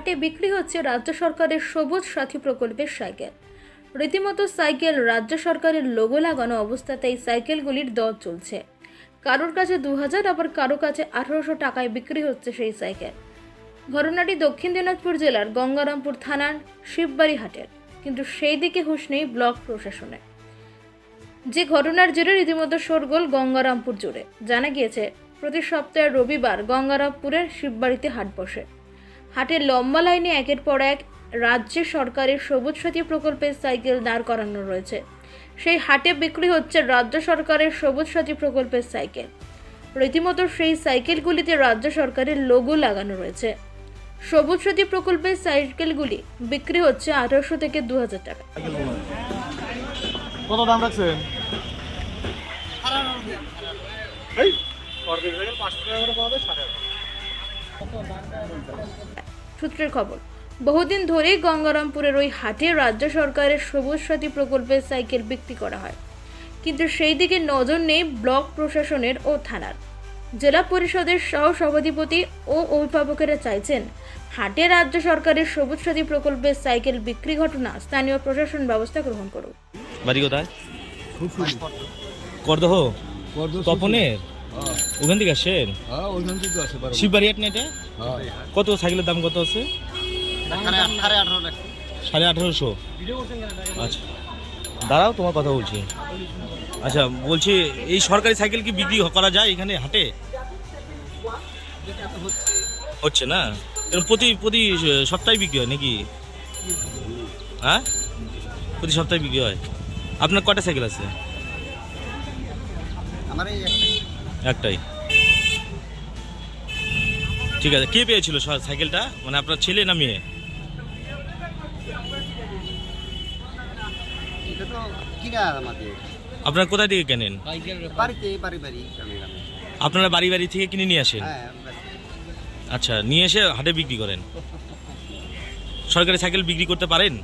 হাটে বিক্রি হচ্ছে রাজ্য সরকারের সবুজ সাথী প্রকল্পের সাইকেল। রীতিমতো সাইকেল রাজ্য সরকারের লোগো লাগানো অবস্থাতে এই সাইকেলগুলির দর চলছে। কারোর কাছে দু হাজার আবার কারও কাছে আঠারোশো টাকায় বিক্রি হচ্ছে সেই সাইকেল। ঘটনাটি দক্ষিণ দিনাজপুর জেলার গঙ্গারামপুর থানার শিববাড়ি হাটের। কিন্তু সেই দিকে হুঁশ নেই ব্লক প্রশাসনে। যে ঘটনার জেরে রীতিমতো শোরগোল গঙ্গারামপুর জুড়ে। জানা গিয়েছে, প্রতি সপ্তাহের রবিবার গঙ্গারামপুরের শিববাড়িতে হাট বসে। হাটের লম্বা লাইনে একের পর এক রাজ্য সরকারের সবুজ সাথী প্রকল্পের সাইকেল দাঁড় করানো রয়েছে। সেই হাটে বিক্রি হচ্ছে রাজ্য সরকারের সবুজ সাথী প্রকল্পের সাইকেল। রীতিমতো সেই সাইকেলগুলিতে রাজ্য সরকারের লোগো লাগানো রয়েছে। সবুজ সাথী প্রকল্পের সাইকেলগুলি বিক্রি হচ্ছে আঠারোশো থেকে দু হাজার টাকা। কত দাম রাখছেন? এই টাকা করে পাওয়া যায় সূত্রের খবর বহুদিন ধরেই গঙ্গারামপুরের ওই হাটে রাজ্য সরকারের সবুজ সাথী প্রকল্পের সাইকেল বিক্রি করা হয়। কিন্তু সেই দিকে নজর নেই ব্লক প্রশাসনের ও থানার। জেলা পরিষদের সহ সভাধিপতি ও অভিভাবকেরা চাইছেন হাটে রাজ্য সরকারের সবুজ সাথী প্রকল্পের সাইকেল বিক্রি ঘটনা স্থানীয় প্রশাসন ব্যবস্থা গ্রহণ করুক। বাড়ি কোথায়? করদহ? তপনের? ওখান থেকে আসেন হ্যাঁ আসে বারো শিববাড়ি হাট না এটা? হ্যাঁ। কত সাইকেলের দাম কত আছে? সাড়ে আঠারোশো। আচ্ছা। দাঁড়াও তোমার কথা বলছি। আচ্ছা বলছি এই সরকারি সাইকেল কি বিক্রি করা যায় এখানে হাটে? হচ্ছে না? এরকম প্রতি প্রতি সপ্তাহে বিক্রি হয় নাকি? হ্যাঁ? প্রতি সপ্তাহে বিক্রি হয়। আপনার কটা সাইকেল আছে? আমার এই একটাই। ঠিক আছে কে পেয়েছিল সাইকেলটা? মানে আপনার ছেলে না মেয়ে? এটা তো কিনা আমাদের। আপনার কোথায় থেকে কেনেন? আপনারা বাড়ি বাড়ি থেকে কিনে নিয়ে আসেন? হ্যাঁ আচ্ছা নিয়ে এসে হাটে বিক্রি করেন? সরকারি সাইকেল বিক্রি করতে পারেন?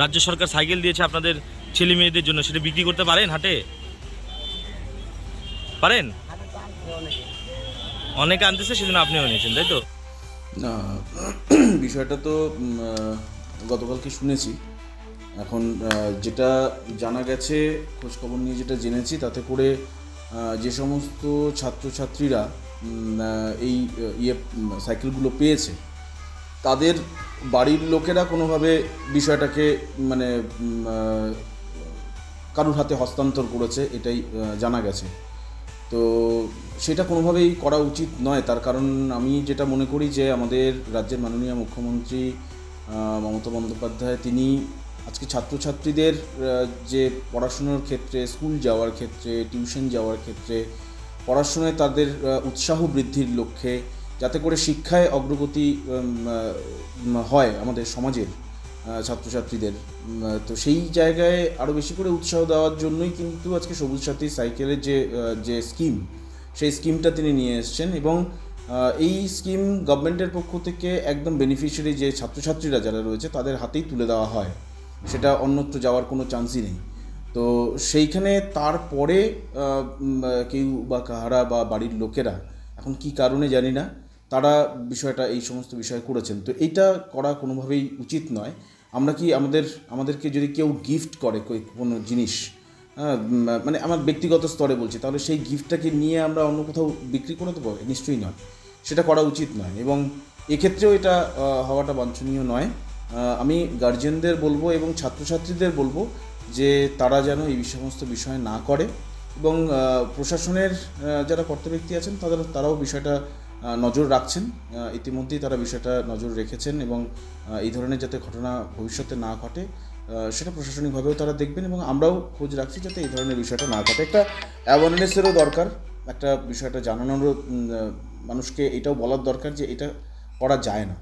রাজ্য সরকার সাইকেল দিয়েছে আপনাদের ছেলে মেয়েদের জন্য সেটা বিক্রি করতে পারেন হাটে? পারেন? অনেকে আনতেছে, সেজন্য আপনিও নিয়েছেন, তাই তো? না, বিষয়টা তো গতকালকে শুনেছি। এখন যেটা জানা গেছে, খোঁজখবর নিয়ে যেটা জেনেছি, তাতে করে যে সমস্ত ছাত্রছাত্রীরা এই ইয়ে সাইকেলগুলো পেয়েছে, তাদের বাড়ির লোকেরা কোনোভাবে বিষয়টাকে মানে কারুর হাতে হস্তান্তর করেছে, এটাই জানা গেছে। তো সেটা কোনোভাবেই করা উচিত নয়। তার কারণ আমি যেটা মনে করি যে আমাদের রাজ্যের মাননীয় মুখ্যমন্ত্রী মমতা বন্দ্যোপাধ্যায়, তিনি আজকে ছাত্রছাত্রীদের যে পড়াশুনোর ক্ষেত্রে, স্কুল যাওয়ার ক্ষেত্রে, টিউশন যাওয়ার ক্ষেত্রে, পড়াশুনায় তাদের উৎসাহ বৃদ্ধির লক্ষ্যে যাতে করে শিক্ষায় অগ্রগতি হয় আমাদের সমাজের। ছাত্রছাত্রীদের। তো সেই জায়গায় আরও বেশি করে উৎসাহ দেওয়ার জন্যই কিন্তু আজকে সবুজ সাথী সাইকেলের যে যে স্কিম, সেই স্কিমটা তিনি নিয়ে এসেছেন এবং এই স্কিম গভর্নমেন্টের পক্ষ থেকে একদম বেনিফিশিয়ারি যে ছাত্রছাত্রীরা যারা রয়েছে তাদের হাতেই তুলে দেওয়া হয়। সেটা অন্যত্র যাওয়ার কোনো চান্সই নেই। তো সেইখানে তারপরে কেউ বা কাহারা বা বাড়ির লোকেরা, এখন কি কারণে জানি না তারা বিষয়টা এই সমস্ত বিষয় করেছেন। তো এইটা করা কোনোভাবেই উচিত নয়। আমরা কি আমাদের আমাদেরকে যদি কেউ গিফট করে কোনো জিনিস হ্যাঁ, মানে আমার ব্যক্তিগত স্তরে বলছি তাহলে সেই গিফটটাকে নিয়ে আমরা অন্য কোথাও বিক্রি করে দেবো? নিশ্চয়ই নয়। সেটা করা উচিত নয় এবং এক্ষেত্রেও এটা হওয়াটা বাঞ্ছনীয় নয়। আমি গার্জেনদের বলব এবং ছাত্রছাত্রীদের বলব যে তারা যেন এই সমস্ত বিষয় না করে এবং প্রশাসনের যারা কর্তব্যক্তি আছেন তাদের তারাও বিষয়টা নজর রাখছেন। ইতিমধ্যেই তারা বিষয়টা নজর রেখেছেন এবং এই ধরনের যাতে ঘটনা ভবিষ্যতে না ঘটে সেটা প্রশাসনিকভাবেও তারা দেখবেন এবং আমরাও খোঁজ রাখছি যাতে এই ধরনের বিষয়টা না ঘটে। একটা অ্যাওয়ারনেসেরও দরকার, একটা বিষয়টা জানানোরও মানুষকে এটাও বলার দরকার যে এটা করা যায় না।